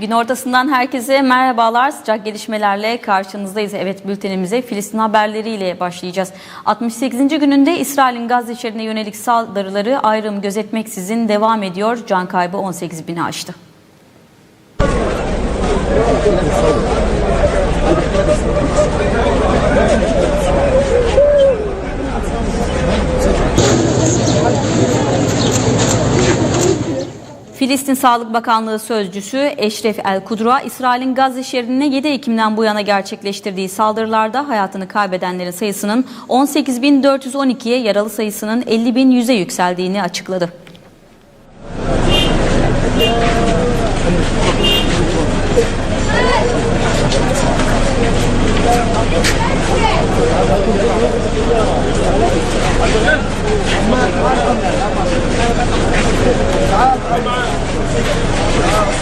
Gün ortasından herkese merhabalar. Sıcak gelişmelerle karşınızdayız. Evet bültenimize Filistin haberleriyle başlayacağız. 68. gününde İsrail'in Gazze şeridine yönelik saldırıları ayrım gözetmeksizin devam ediyor. Can kaybı 18 bini aştı. Filistin Sağlık Bakanlığı Sözcüsü Eşref El Kudra, İsrail'in Gazze şeridine 7 Ekim'den bu yana gerçekleştirdiği saldırılarda hayatını kaybedenlerin sayısının 18.412'ye, yaralı sayısının 50.100'e yükseldiğini açıkladı.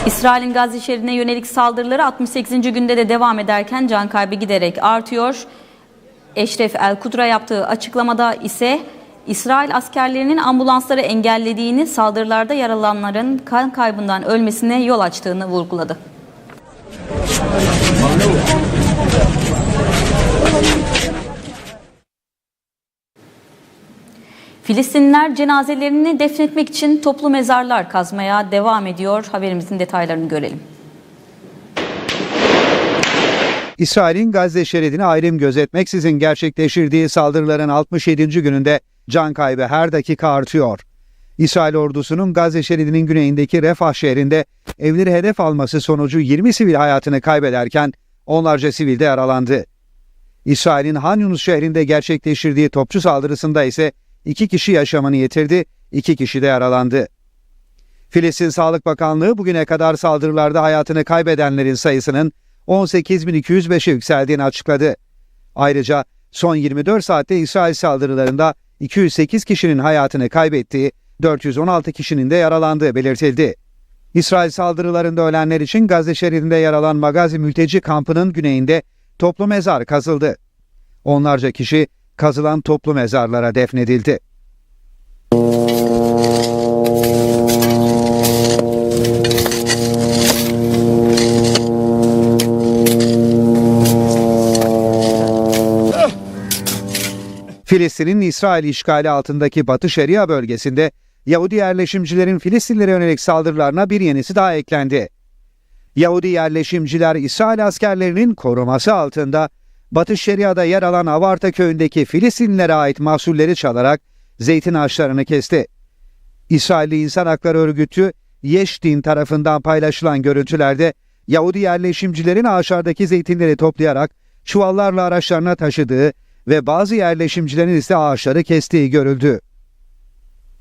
İsrail'in Gazze şeridine yönelik saldırıları 68. günde de devam ederken can kaybı giderek artıyor. Eşref El Kudra yaptığı açıklamada ise İsrail askerlerinin ambulansları engellediğini, saldırılarda yaralananların kan kaybından ölmesine yol açtığını vurguladı. Filistinliler cenazelerini defnetmek için toplu mezarlar kazmaya devam ediyor. Haberimizin detaylarını görelim. İsrail'in Gazze şeridine ayrım gözetmeksizin gerçekleştirdiği saldırıların 67. gününde can kaybı her dakika artıyor. İsrail ordusunun Gazze şeridinin güneyindeki Refah şehrinde evleri hedef alması sonucu 20 sivil hayatını kaybederken onlarca sivil de yaralandı. İsrail'in Han Yunus şehrinde gerçekleştirdiği topçu saldırısında ise iki kişi yaşamını yitirdi, iki kişi de yaralandı. Filistin Sağlık Bakanlığı bugüne kadar saldırılarda hayatını kaybedenlerin sayısının 18.205'e yükseldiğini açıkladı. Ayrıca son 24 saatte İsrail saldırılarında 208 kişinin hayatını kaybettiği, 416 kişinin de yaralandığı belirtildi. İsrail saldırılarında ölenler için Gazze şeridinde yer alan Magazi mülteci kampının güneyinde toplu mezar kazıldı. Onlarca kişi kazılan toplu mezarlara defnedildi. Filistin'in İsrail işgali altındaki Batı Şeria bölgesinde Yahudi yerleşimcilerin Filistinlere yönelik saldırılarına bir yenisi daha eklendi. Yahudi yerleşimciler İsrail askerlerinin koruması altında Batı Şeria'da yer alan Avarta köyündeki Filistinlilere ait mahsulleri çalarak zeytin ağaçlarını kesti. İsrailli İnsan Hakları Örgütü Yeşdin tarafından paylaşılan görüntülerde Yahudi yerleşimcilerin ağaçlardaki zeytinleri toplayarak çuvallarla araçlarına taşıdığı ve bazı yerleşimcilerin ise ağaçları kestiği görüldü.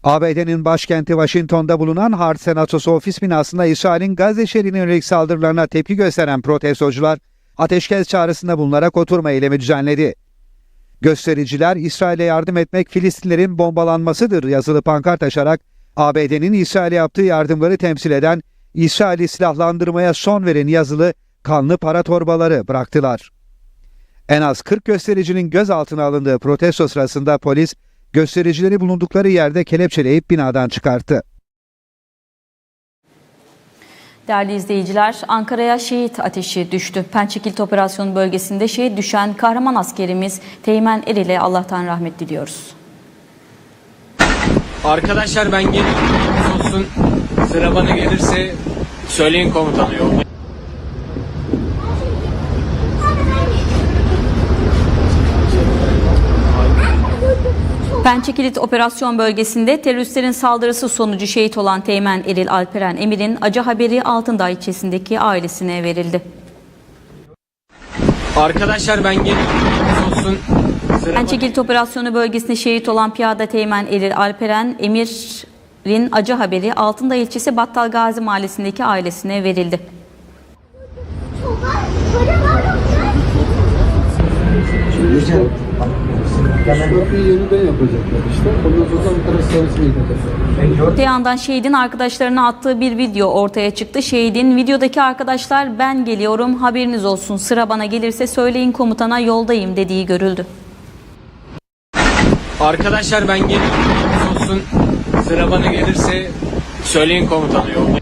ABD'nin başkenti Washington'da bulunan Hart Senatosu ofis binasında İsrail'in Gazze şeridine yönelik saldırılarına tepki gösteren protestocular ateşkes çağrısında bulunarak oturma eylemi düzenledi. Göstericiler İsrail'e yardım etmek Filistinlerin bombalanmasıdır yazılı pankart açarak ABD'nin İsrail'e yaptığı yardımları temsil eden İsrail'i silahlandırmaya son veren yazılı kanlı para torbaları bıraktılar. En az 40 göstericinin gözaltına alındığı protesto sırasında polis göstericileri bulundukları yerde kelepçeleyip binadan çıkarttı. Değerli izleyiciler, Ankara'ya şehit ateşi düştü. Pençekilit operasyonu bölgesinde şehit düşen kahraman askerimiz Teğmen Eril'e Allah'tan rahmet diliyoruz. Arkadaşlar ben geliyorum. Olsun. Sıra bana gelirse söyleyin komutanı yolda. Pençekilit operasyon bölgesinde teröristlerin saldırısı sonucu şehit olan Teğmen Eril Alperen Emir'in acı haberi Altındağ ilçesindeki ailesine verildi. Arkadaşlar ben geliyorum. Olsun. Pençekilit operasyonu bölgesinde şehit olan piyada Teğmen Eril Alperen Emir'in acı haberi Altındağ ilçesi Battal Gazi mahallesindeki ailesine verildi. Köprüyü yeniden yapacaklar işte. Ondan sonra Ankara servisine gidecekler. Öte yandan şehidin arkadaşlarına attığı bir video ortaya çıktı. Şehidin videodaki arkadaşlar ben geliyorum haberiniz olsun sıra bana gelirse söyleyin komutana yoldayım dediği görüldü. Arkadaşlar ben geliyorum. Olsun. Sıra bana gelirse söyleyin komutanı yolda.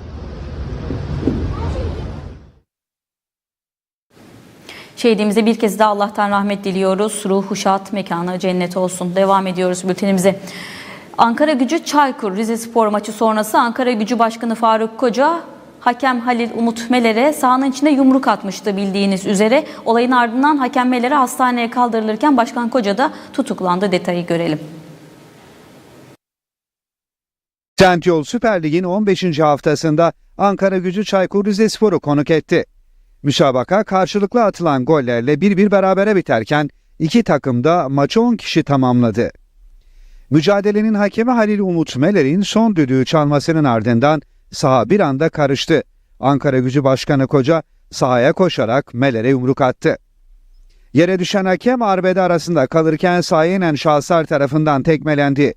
Şehidimize bir kez daha Allah'tan rahmet diliyoruz. Ruhu şad, mekanı cennet olsun. Devam ediyoruz bültenimize. Ankara gücü Çaykur Rize Spor maçı sonrası Ankara gücü Başkanı Faruk Koca Hakem Halil Umut Meler'e sahanın içinde yumruk atmıştı bildiğiniz üzere. Olayın ardından hakem Meler'e hastaneye kaldırılırken Başkan Koca da tutuklandı. Detayı görelim. Trendyol Süper Lig'in 15. haftasında Ankara gücü Çaykur Rizespor'u konuk etti. Müsabaka karşılıklı atılan gollerle 1-1 berabere biterken iki takım da maçı 10 kişi tamamladı. Mücadelenin hakemi Halil Umut Meler'in son düdüğü çalmasının ardından saha bir anda karıştı. Ankara gücü başkanı Koca sahaya koşarak Meler'e yumruk attı. Yere düşen hakem arbede arasında kalırken sahaya inen şahıslar tarafından tekmelendi.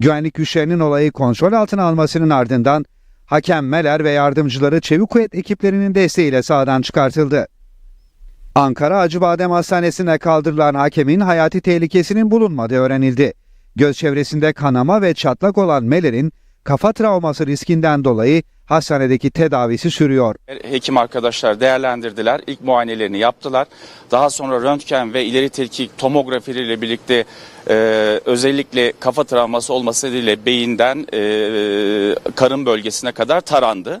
Güvenlik güçlerinin olayı kontrol altına almasının ardından hakem Meler ve yardımcıları çevik kuvvet ekiplerinin desteğiyle sahadan çıkartıldı. Ankara Acıbadem Hastanesi'ne kaldırılan hakemin hayati tehlikesinin bulunmadığı öğrenildi. Göz çevresinde kanama ve çatlak olan Meler'in kafa travması riskinden dolayı hastanedeki tedavisi sürüyor. Hekim arkadaşlar değerlendirdiler. İlk muayenelerini yaptılar. Daha sonra röntgen ve ileri tetkik tomografileriyle birlikte e, özellikle kafa travması olması nedeniyle beyinden e, karın bölgesine kadar tarandı.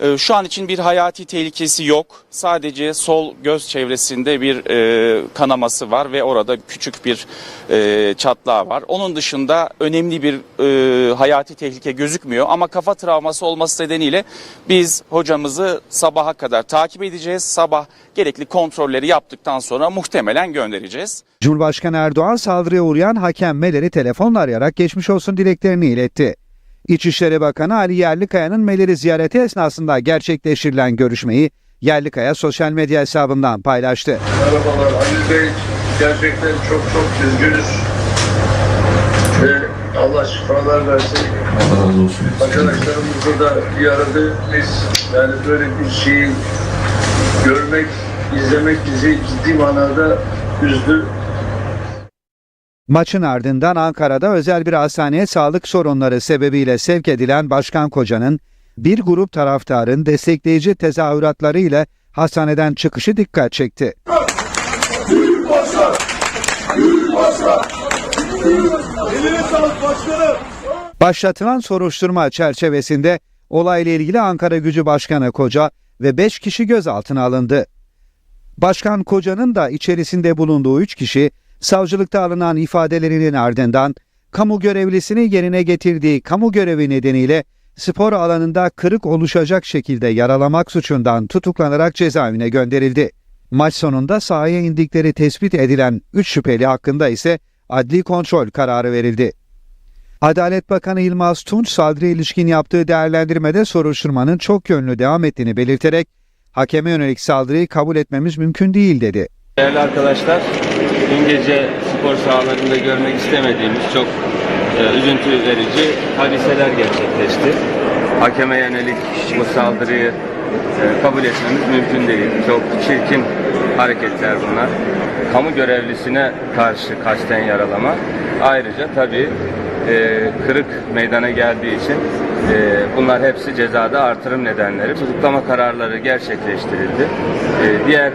E, Şu an için bir hayati tehlikesi yok. Sadece sol göz çevresinde bir e, kanaması var ve orada küçük bir e, çatlağı var. Onun dışında önemli bir e, hayati tehlike gözükmüyor ama kafa travması olması nedeniyle biz hocamızı sabaha kadar takip edeceğiz. Sabah gerekli kontrolleri yaptıktan sonra muhtemelen göndereceğiz. Cumhurbaşkanı Erdoğan saldırıya uğrayan hakem Meler'i telefonla arayarak geçmiş olsun dileklerini iletti. İçişleri Bakanı Ali Yerlikaya'nın Meler'i ziyareti esnasında gerçekleştirilen görüşmeyi Yerlikaya sosyal medya hesabından paylaştı. Merhabalar Ali Bey. Gerçekten çok çok üzgünüz. Ve Allah şifalar versin. Allah razı olsun. Arkadaşlarımızla da bir arada biz yani böyle bir şeyi görmek, izlemek bizi ciddi manada üzdü. Maçın ardından Ankara'da özel bir hastaneye sağlık sorunları sebebiyle sevk edilen Başkan Koca'nın bir grup taraftarın destekleyici tezahüratları ile hastaneden çıkışı dikkat çekti. Başlatılan soruşturma çerçevesinde olayla ilgili Ankara Gücü Başkanı Koca ve 5 kişi gözaltına alındı. Başkan Koca'nın da içerisinde bulunduğu 3 kişi savcılıkta alınan ifadelerinin ardından kamu görevlisini yerine getirdiği kamu görevi nedeniyle spor alanında kırık oluşacak şekilde yaralamak suçundan tutuklanarak cezaevine gönderildi. Maç sonunda sahaya indikleri tespit edilen 3 şüpheli hakkında ise adli kontrol kararı verildi. Adalet Bakanı Yılmaz Tunç saldırıya ilişkin yaptığı değerlendirmede soruşturmanın çok yönlü devam ettiğini belirterek hakeme yönelik saldırıyı kabul etmemiz mümkün değil dedi. Değerli arkadaşlar, dün gece spor sahalarında görmek istemediğimiz çok e, üzüntü verici hadiseler gerçekleşti. Hakeme yönelik bu saldırıyı e, kabul etmemiz mümkün değil. Çok çirkin hareketler bunlar. Kamu görevlisine karşı kasten yaralama. Ayrıca tabii e, kırık meydana geldiği için e, bunlar hepsi cezada artırım nedenleri. Tutuklama kararları gerçekleştirildi. E, diğer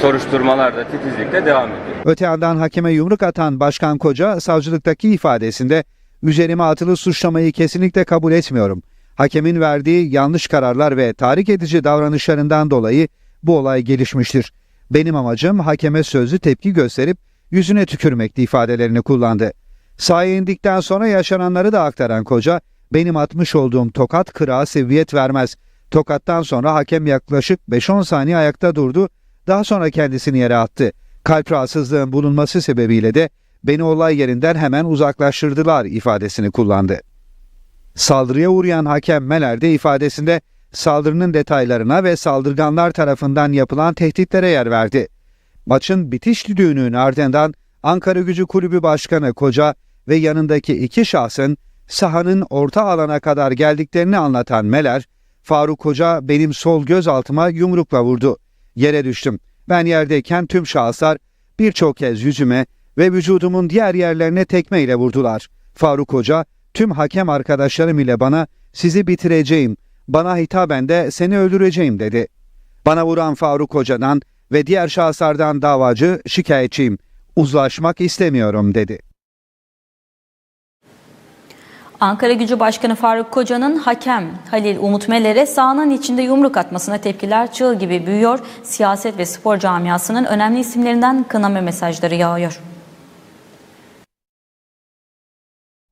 soruşturmalar da titizlikle devam ediyor. Öte yandan hakeme yumruk atan Başkan Koca savcılıktaki ifadesinde üzerime atılı suçlamayı kesinlikle kabul etmiyorum. Hakemin verdiği yanlış kararlar ve tahrik edici davranışlarından dolayı bu olay gelişmiştir. Benim amacım hakeme sözlü tepki gösterip yüzüne tükürmekti ifadelerini kullandı. Sahaya indikten sonra yaşananları da aktaran Koca, benim atmış olduğum tokat kırağa seviyet vermez. Tokattan sonra hakem yaklaşık 5-10 saniye ayakta durdu, daha sonra kendisini yere attı. Kalp rahatsızlığın bulunması sebebiyle de beni olay yerinden hemen uzaklaştırdılar ifadesini kullandı. Saldırıya uğrayan hakem Meler de ifadesinde saldırının detaylarına ve saldırganlar tarafından yapılan tehditlere yer verdi. Maçın bitiş düdüğünün ardından Ankara Gücü Kulübü Başkanı Koca ve yanındaki iki şahsın sahanın orta alana kadar geldiklerini anlatan Meler, Faruk Hoca benim sol göz altıma yumrukla vurdu. Yere düştüm. Ben yerdeyken tüm şahıslar birçok kez yüzüme ve vücudumun diğer yerlerine tekmeyle vurdular. Faruk Hoca tüm hakem arkadaşlarım ile bana sizi bitireceğim, bana hitaben de seni öldüreceğim dedi. Bana vuran Faruk Hoca'dan ve diğer şahıslardan davacı şikayetçiyim. Uzlaşmak istemiyorum dedi. Ankara Gücü Başkanı Faruk Koca'nın hakem Halil Umut Meler'e sahanın içinde yumruk atmasına tepkiler çığ gibi büyüyor. Siyaset ve spor camiasının önemli isimlerinden kınama mesajları yağıyor.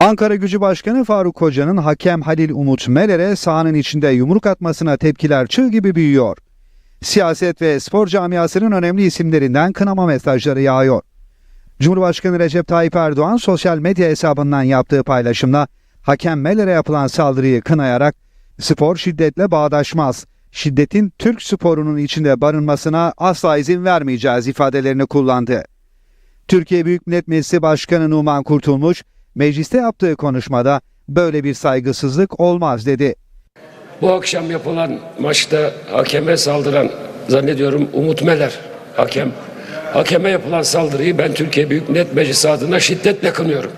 Ankara Gücü Başkanı Faruk Koca'nın hakem Halil Umut Meler'e sahanın içinde yumruk atmasına tepkiler çığ gibi büyüyor. Siyaset ve spor camiasının önemli isimlerinden kınama mesajları yağıyor. Cumhurbaşkanı Recep Tayyip Erdoğan sosyal medya hesabından yaptığı paylaşımda hakem Meler'e yapılan saldırıyı kınayarak spor şiddetle bağdaşmaz. Şiddetin Türk sporunun içinde barınmasına asla izin vermeyeceğiz ifadelerini kullandı. Türkiye Büyük Millet Meclisi Başkanı Numan Kurtulmuş, mecliste yaptığı konuşmada böyle bir saygısızlık olmaz dedi. Bu akşam yapılan maçta hakeme saldıran zannediyorum Umut Meler hakem. Hakeme yapılan saldırıyı ben Türkiye Büyük Millet Meclisi adına şiddetle kınıyorum.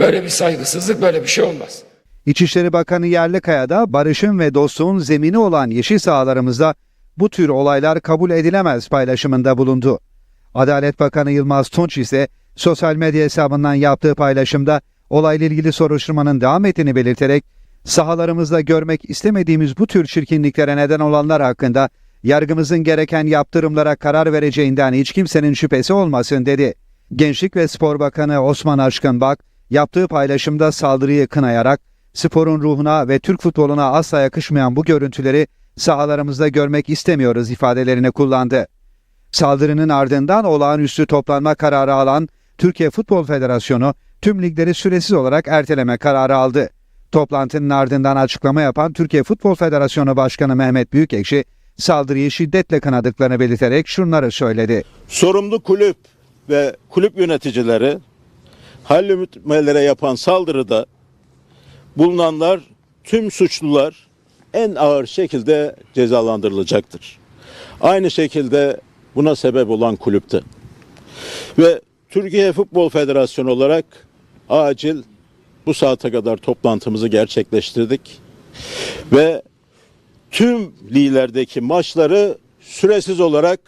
Böyle bir saygısızlık böyle bir şey olmaz. İçişleri Bakanı Yerlikaya da barışın ve dostluğun zemini olan yeşil sahalarımızda bu tür olaylar kabul edilemez paylaşımında bulundu. Adalet Bakanı Yılmaz Tunç ise sosyal medya hesabından yaptığı paylaşımda olayla ilgili soruşturmanın devam ettiğini belirterek sahalarımızda görmek istemediğimiz bu tür çirkinliklere neden olanlar hakkında yargımızın gereken yaptırımlara karar vereceğinden hiç kimsenin şüphesi olmasın dedi. Gençlik ve Spor Bakanı Osman Aşkınbak yaptığı paylaşımda saldırıyı kınayarak sporun ruhuna ve Türk futboluna asla yakışmayan bu görüntüleri sahalarımızda görmek istemiyoruz ifadelerini kullandı. Saldırının ardından olağanüstü toplanma kararı alan Türkiye Futbol Federasyonu tüm ligleri süresiz olarak erteleme kararı aldı. Toplantının ardından açıklama yapan Türkiye Futbol Federasyonu Başkanı Mehmet Büyükekşi saldırıyı şiddetle kınadıklarını belirterek şunları söyledi. sorumlu kulüp ve kulüp yöneticileri Halil Ümit Meler'e yapan saldırıda bulunanlar tüm suçlular en ağır şekilde cezalandırılacaktır. Aynı şekilde buna sebep olan kulüpte. Ve Türkiye Futbol Federasyonu olarak acil bu saate kadar toplantımızı gerçekleştirdik. Ve tüm liglerdeki maçları süresiz olarak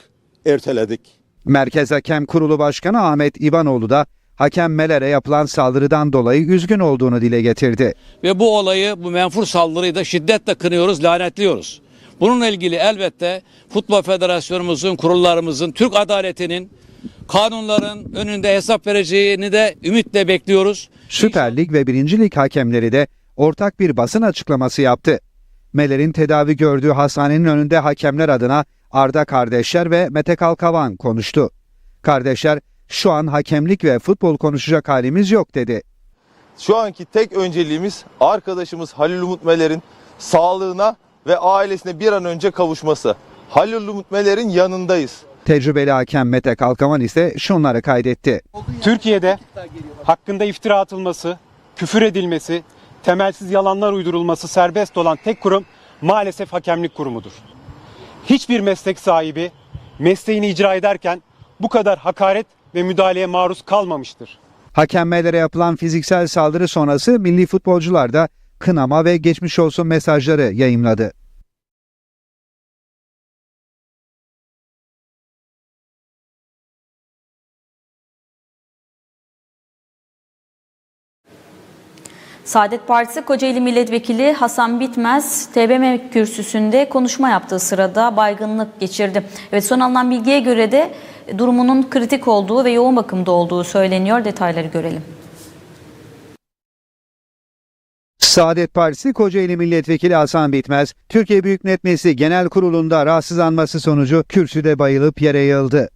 erteledik. Merkez Hakem Kurulu Başkanı Ahmet İvanoğlu da hakem Meler'e yapılan saldırıdan dolayı üzgün olduğunu dile getirdi. ve bu olayı, bu menfur saldırıyı da şiddetle kınıyoruz, lanetliyoruz. Bununla ilgili elbette Futbol Federasyonumuzun, kurullarımızın, Türk adaletinin, kanunların önünde hesap vereceğini de ümitle bekliyoruz. Süper Lig ve 1. Lig hakemleri de ortak bir basın açıklaması yaptı. Meler'in tedavi gördüğü hastanenin önünde hakemler adına Arda kardeşler ve Mete Kalkavan konuştu. Kardeşler şu an hakemlik ve futbol konuşacak halimiz yok dedi. Şu anki tek önceliğimiz arkadaşımız Halil Umut Meler'in sağlığına ve ailesine bir an önce kavuşması. Halil Umut Meler'in yanındayız. Tecrübeli hakem Mete Kalkavan ise şunları kaydetti. Türkiye'de hakkında iftira atılması, küfür edilmesi, temelsiz yalanlar uydurulması serbest olan tek kurum maalesef hakemlik kurumudur. Hiçbir meslek sahibi mesleğini icra ederken bu kadar hakaret ve müdahaleye maruz kalmamıştır. Hakem Meler'e yapılan fiziksel saldırı sonrası milli futbolcular da kınama ve geçmiş olsun mesajları yayımladı. Saadet Partisi Kocaeli Milletvekili Hasan Bitmez TBMM kürsüsünde konuşma yaptığı sırada baygınlık geçirdi. Evet son alınan bilgiye göre de durumunun kritik olduğu ve yoğun bakımda olduğu söyleniyor. Detayları görelim. Saadet Partisi Kocaeli Milletvekili Hasan Bitmez, Türkiye Büyük Millet Meclisi Genel Kurulu'nda rahatsızlanması sonucu kürsüde bayılıp yere yığıldı.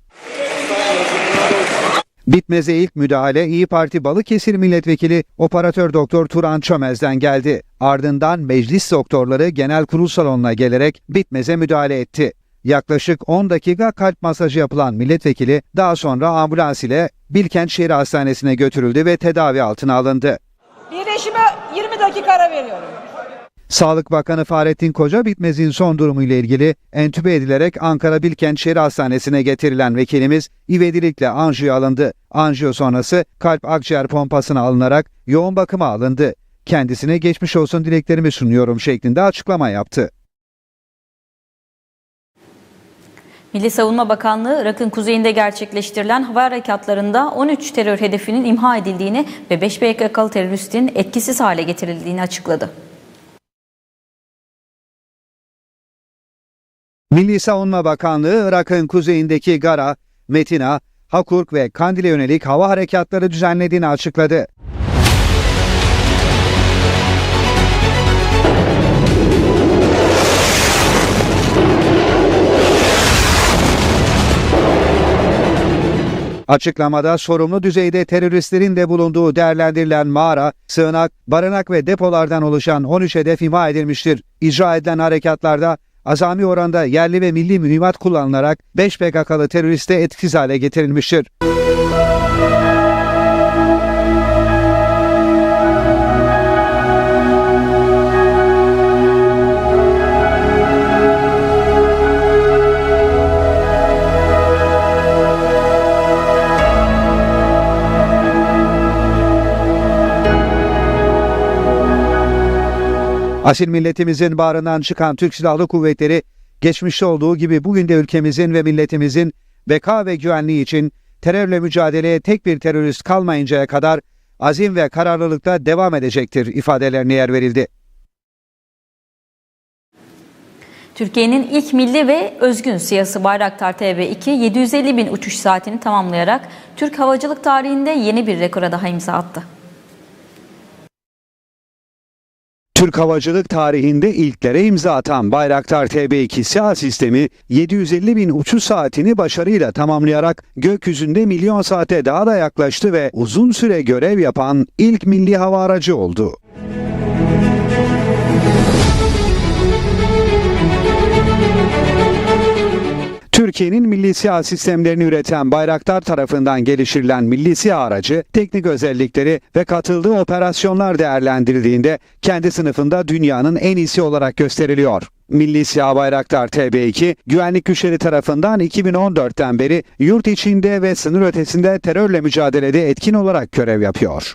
Bitmez'e ilk müdahale İyi Parti Balıkesir Milletvekili Operatör Doktor Turan Çömez'den geldi. Ardından meclis doktorları genel kurul salonuna gelerek Bitmez'e müdahale etti. Yaklaşık 10 dakika kalp masajı yapılan milletvekili daha sonra ambulans ile Bilkent Şehir Hastanesi'ne götürüldü ve tedavi altına alındı. Birleşime 20 dakika ara veriyorum. Sağlık Bakanı Fahrettin Koca Bitmez'in son durumu ile ilgili entübe edilerek Ankara Bilkent Şehir Hastanesi'ne getirilen vekilimiz ivedilikle anjiyo alındı. Anjiyo sonrası kalp akciğer pompasına alınarak yoğun bakıma alındı. Kendisine geçmiş olsun dileklerimi sunuyorum şeklinde açıklama yaptı. Milli Savunma Bakanlığı Irak'ın kuzeyinde gerçekleştirilen hava harekatlarında 13 terör hedefinin imha edildiğini ve 5 PKK'lı teröristin etkisiz hale getirildiğini açıkladı. Milli Savunma Bakanlığı Irak'ın kuzeyindeki Gara, Metina, Hakurk ve Kandil'e yönelik hava harekatları düzenlediğini açıkladı. Açıklamada sorumlu düzeyde teröristlerin de bulunduğu değerlendirilen mağara, sığınak, barınak ve depolardan oluşan 13 hedef imha edilmiştir. İcra edilen harekatlarda azami oranda yerli ve milli mühimmat kullanılarak 5 PKK'lı teröriste etkisiz hale getirilmiştir. Asil milletimizin bağrından çıkan Türk Silahlı Kuvvetleri, geçmişte olduğu gibi bugün de ülkemizin ve milletimizin beka ve güvenliği için terörle mücadeleye tek bir terörist kalmayıncaya kadar azim ve kararlılıkta devam edecektir ifadelerine yer verildi. Türkiye'nin ilk milli ve özgün siyası Bayraktar TB2 750 bin uçuş saatini tamamlayarak Türk havacılık tarihinde yeni bir rekora daha imza attı. Türk havacılık tarihinde ilklere imza atan Bayraktar TB2 SİHA sistemi 750 bin uçuş saatini başarıyla tamamlayarak gökyüzünde milyon saate daha da yaklaştı ve uzun süre görev yapan ilk milli hava aracı oldu. Türkiye'nin milli SİHA sistemlerini üreten Bayraktar tarafından geliştirilen milli SİHA aracı, teknik özellikleri ve katıldığı operasyonlar değerlendirildiğinde kendi sınıfında dünyanın en iyisi olarak gösteriliyor. Milli SİHA Bayraktar TB2, güvenlik güçleri tarafından 2014'ten beri yurt içinde ve sınır ötesinde terörle mücadelede etkin olarak görev yapıyor.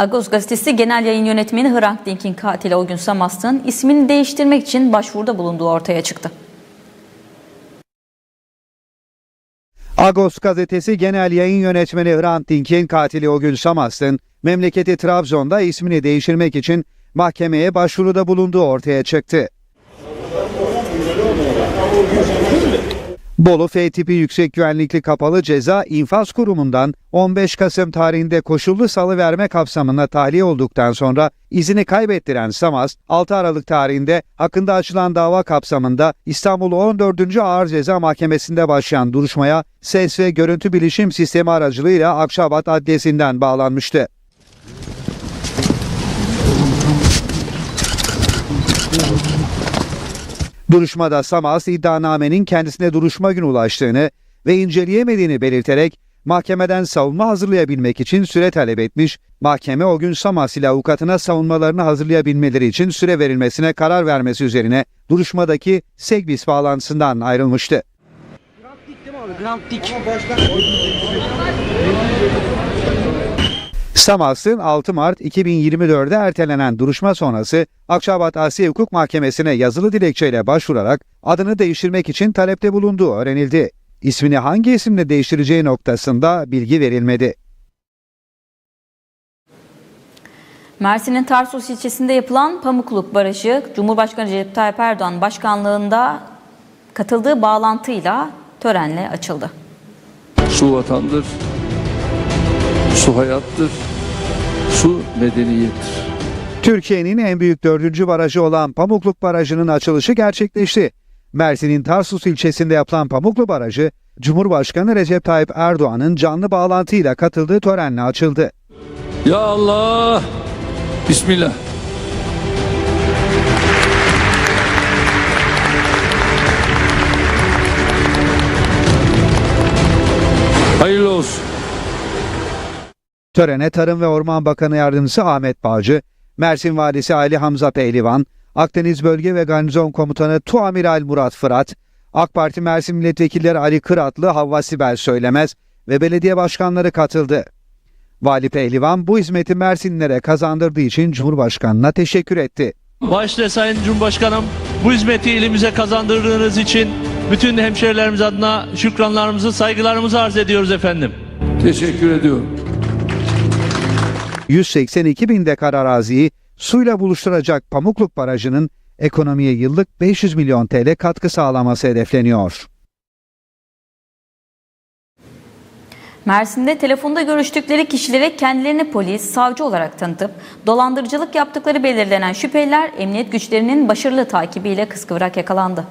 Agos gazetesi genel yayın yönetmeni Hrant Dink'in katili o gün Samast'ın ismini değiştirmek için başvuruda bulunduğu ortaya çıktı. Agos gazetesi genel yayın yönetmeni Hrant Dink'in katili o gün Samast'ın memleketi Trabzon'da ismini değiştirmek için mahkemeye başvuruda bulunduğu ortaya çıktı. Bolu F tipi yüksek güvenlikli kapalı ceza infaz kurumundan 15 Kasım tarihinde koşullu salı verme kapsamında tahliye olduktan sonra izini kaybettiren Samaz, 6 Aralık tarihinde hakkında açılan dava kapsamında İstanbul 14. Ağır Ceza Mahkemesi'nde başlayan duruşmaya ses ve görüntü bilişim sistemi aracılığıyla Akşabat Adliyesi'nden bağlanmıştı. Duruşmada Samas iddianamenin kendisine duruşma günü ulaştığını ve inceleyemediğini belirterek mahkemeden savunma hazırlayabilmek için süre talep etmiş, mahkeme o gün Samas ile avukatına savunmalarını hazırlayabilmeleri için süre verilmesine karar vermesi üzerine duruşmadaki Segbis bağlantısından ayrılmıştı. Samas'ın 6 Mart 2024'de ertelenen duruşma sonrası Akçabat Asya Hukuk Mahkemesi'ne yazılı dilekçeyle başvurarak adını değiştirmek için talepte bulunduğu öğrenildi. İsmini hangi isimle değiştireceği noktasında bilgi verilmedi. Mersin'in Tarsus ilçesinde yapılan Pamukluk Barajı, Cumhurbaşkanı Recep Tayyip Erdoğan başkanlığında katıldığı bağlantıyla törenle açıldı. Su vatandır, su hayattır, su medeniyettir. Türkiye'nin en büyük dördüncü barajı olan Pamukluk Barajı'nın açılışı gerçekleşti. Mersin'in Tarsus ilçesinde yapılan Pamuklu Barajı, Cumhurbaşkanı Recep Tayyip Erdoğan'ın canlı bağlantıyla katıldığı törenle açıldı. Ya Allah! Bismillah. Hayırlı olsun. Törene Tarım ve Orman Bakanı Yardımcısı Ahmet Bağcı, Mersin Valisi Ali Hamza Pehlivan, Akdeniz Bölge ve Garnizon Komutanı Tuamiral Murat Fırat, AK Parti Mersin Milletvekilleri Ali Kıratlı, Havva Sibel Söylemez ve belediye başkanları katıldı. Vali Pehlivan bu hizmeti Mersinlilere kazandırdığı için Cumhurbaşkanı'na teşekkür etti. Başta Sayın Cumhurbaşkanım Bu hizmeti ilimize kazandırdığınız için bütün hemşehrilerimiz adına şükranlarımızı, saygılarımızı arz ediyoruz efendim. Teşekkür ediyorum. 182 bin dekar araziyi suyla buluşturacak Pamukluk Barajı'nın ekonomiye yıllık 500 milyon TL katkı sağlaması hedefleniyor. Mersin'de telefonda görüştükleri kişilere kendilerini polis, savcı olarak tanıtıp dolandırıcılık yaptıkları belirlenen şüpheliler emniyet güçlerinin başarılı takibiyle kıskıvrak yakalandı.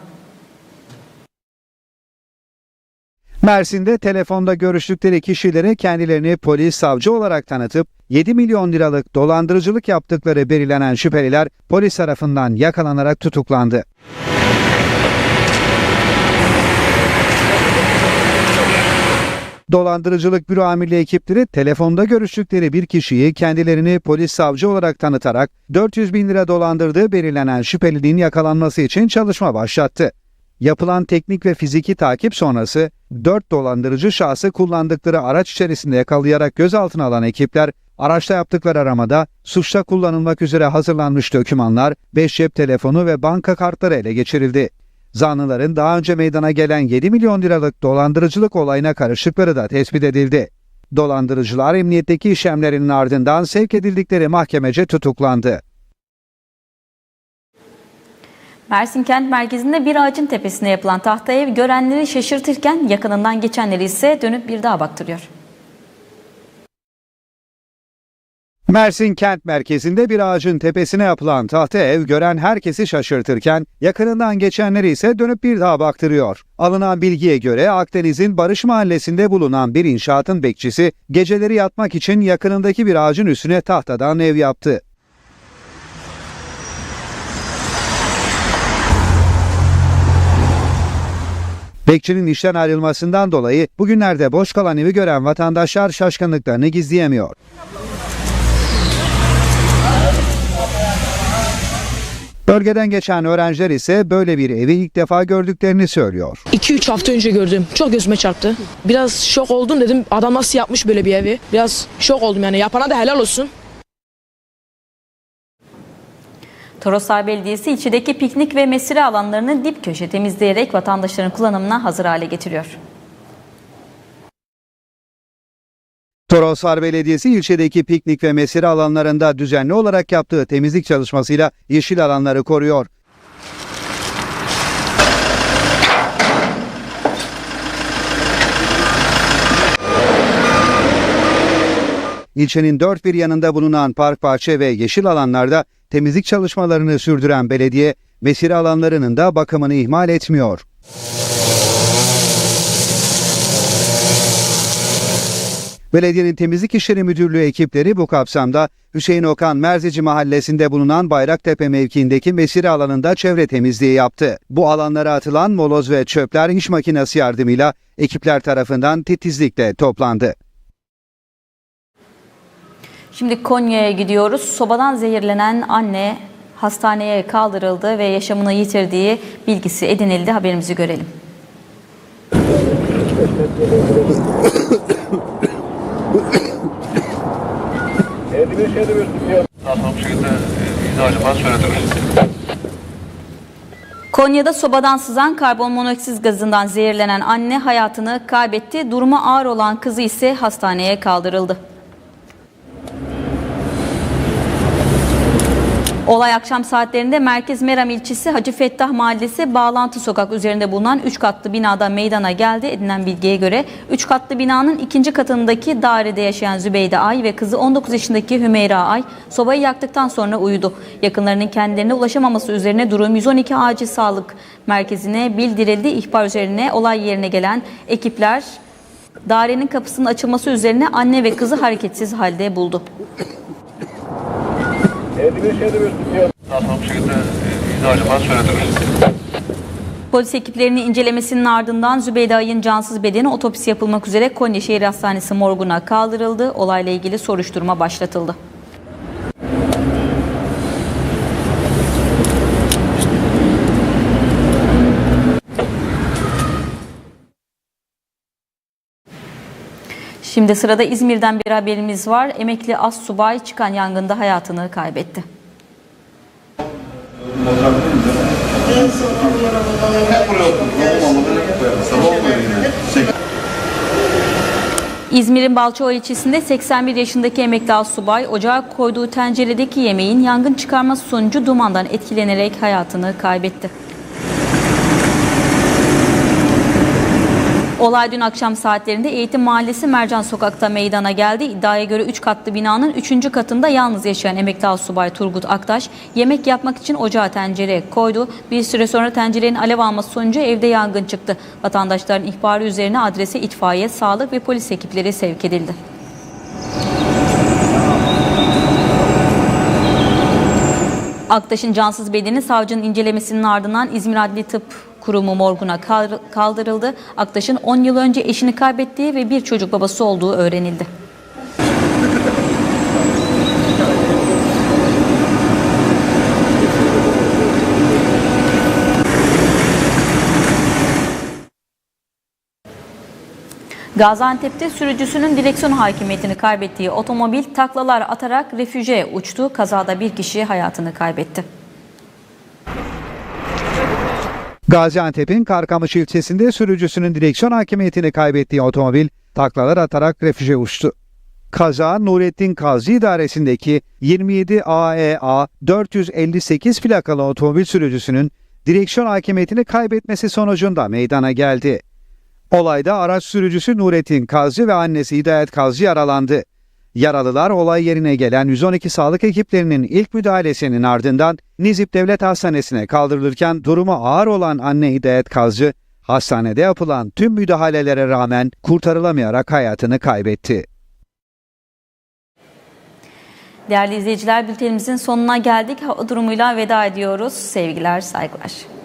Mersin'de telefonda görüştükleri kişilere kendilerini polis savcı olarak tanıtıp 7 milyon liralık dolandırıcılık yaptıkları belirlenen şüpheliler polis tarafından yakalanarak tutuklandı. Dolandırıcılık büro amirliği ekipleri telefonda görüştükleri bir kişiyi kendilerini polis savcı olarak tanıtarak 400 bin lira dolandırdığı belirlenen şüphelinin yakalanması için çalışma başlattı. Yapılan teknik ve fiziki takip sonrası 4 dolandırıcı şahsı kullandıkları araç içerisinde yakalayarak gözaltına alan ekipler araçta yaptıkları aramada suçta kullanılmak üzere hazırlanmış dokümanlar, 5 cep telefonu ve banka kartları ele geçirildi. Zanlıların daha önce meydana gelen 7 milyon liralık dolandırıcılık olayına karıştıkları da tespit edildi. Dolandırıcılar emniyetteki işlemlerinin ardından sevk edildikleri mahkemece tutuklandı. Mersin kent merkezinde bir ağacın tepesine yapılan tahta ev görenleri şaşırtırken yakınından geçenleri ise dönüp bir daha baktırıyor. Mersin kent merkezinde bir ağacın tepesine yapılan tahta ev gören herkesi şaşırtırken yakınından geçenleri ise dönüp bir daha baktırıyor. Alınan bilgiye göre Akdeniz'in Barış Mahallesi'nde bulunan bir inşaatın bekçisi geceleri yatmak için yakınındaki bir ağacın üstüne tahtadan ev yaptı. Bekçinin işten ayrılmasından dolayı bugünlerde boş kalan evi gören vatandaşlar şaşkınlıklarını gizleyemiyor. Bölgeden geçen öğrenciler ise böyle bir evi ilk defa gördüklerini söylüyor. 2-3 hafta önce gördüm. Çok gözüme çarptı. Biraz şok oldum dedim. Adam nasıl yapmış böyle bir evi? Biraz şok oldum yani. Yapana da helal olsun. Toroslar Belediyesi ilçedeki piknik ve mesire alanlarını dip köşe temizleyerek vatandaşların kullanımına hazır hale getiriyor. Toroslar Belediyesi ilçedeki piknik ve mesire alanlarında düzenli olarak yaptığı temizlik çalışmasıyla yeşil alanları koruyor. İlçenin dört bir yanında bulunan park, bahçe ve yeşil alanlarda temizlik çalışmalarını sürdüren belediye, mesire alanlarının da bakımını ihmal etmiyor. Belediyenin Temizlik İşleri Müdürlüğü ekipleri bu kapsamda Hüseyin Okan Merzici Mahallesi'nde bulunan Bayraktepe mevkiindeki mesire alanında çevre temizliği yaptı. Bu alanlara atılan moloz ve çöpler iş makinesi yardımıyla ekipler tarafından titizlikle toplandı. Şimdi Konya'ya gidiyoruz. Sobadan zehirlenen anne hastaneye kaldırıldı ve yaşamını yitirdiği bilgisi edinildi. Haberimizi görelim. Konya'da sobadan sızan karbon monoksit gazından zehirlenen anne hayatını kaybetti. Durumu ağır olan kızı ise hastaneye kaldırıldı. Olay akşam saatlerinde Merkez Meram ilçesi Hacı Fettah Mahallesi Bağlantı Sokak üzerinde bulunan 3 katlı binada meydana geldi. Edinilen bilgiye göre 3 katlı binanın ikinci katındaki dairede yaşayan Zübeyde Ay ve kızı 19 yaşındaki Hümeyra Ay sobayı yaktıktan sonra uyudu. Yakınlarının kendilerine ulaşamaması üzerine durum 112 Acil Sağlık Merkezi'ne bildirildi. İhbar üzerine olay yerine gelen ekipler dairenin kapısının açılması üzerine anne ve kızı hareketsiz halde buldu. Polis ekiplerinin incelemesinin ardından Zübeyde Ay'ın cansız bedeni otopsi yapılmak üzere Konya Şehir Hastanesi morguna kaldırıldı. Olayla ilgili soruşturma başlatıldı. Şimdi sırada İzmir'den bir haberimiz var. Emekli as subay çıkan yangında hayatını kaybetti. İzmir'in Balçova ilçesinde 81 yaşındaki emekli asubay ocağa koyduğu tenceredeki yemeğin yangın çıkarması sonucu dumandan etkilenerek hayatını kaybetti. Olay dün akşam saatlerinde Eğitim Mahallesi Mercan Sokak'ta meydana geldi. İddiaya göre 3 katlı binanın 3. katında yalnız yaşayan emekli asubay Turgut Aktaş yemek yapmak için ocağa tencere koydu. Bir süre sonra tencerenin alev alması sonucu evde yangın çıktı. Vatandaşların ihbarı üzerine adrese itfaiye, sağlık ve polis ekipleri sevk edildi. Aktaş'ın cansız bedeni savcının incelemesinin ardından İzmir Adli Tıp Kurumu morguna kal- kaldırıldı. Aktaş'ın 10 yıl önce eşini kaybettiği ve bir çocuk babası olduğu öğrenildi. Gaziantep'te sürücüsünün direksiyon hakimiyetini kaybettiği otomobil taklalar atarak refüje uçtu. Kazada bir kişi hayatını kaybetti. Gaziantep'in Karkamış ilçesinde sürücüsünün direksiyon hakimiyetini kaybettiği otomobil taklalar atarak refüje uçtu. Kaza Nurettin Kazı idaresindeki 27 AEA 458 plakalı otomobil sürücüsünün direksiyon hakimiyetini kaybetmesi sonucunda meydana geldi. Olayda araç sürücüsü Nurettin Kazı ve annesi Hidayet Kazı yaralandı. Yaralılar olay yerine gelen 112 sağlık ekiplerinin ilk müdahalesinin ardından Nizip Devlet Hastanesi'ne kaldırılırken durumu ağır olan anne Hidayet Kazı, hastanede yapılan tüm müdahalelere rağmen kurtarılamayarak hayatını kaybetti. Değerli izleyiciler bültenimizin sonuna geldik. Hava durumuyla veda ediyoruz. Sevgiler, saygılar.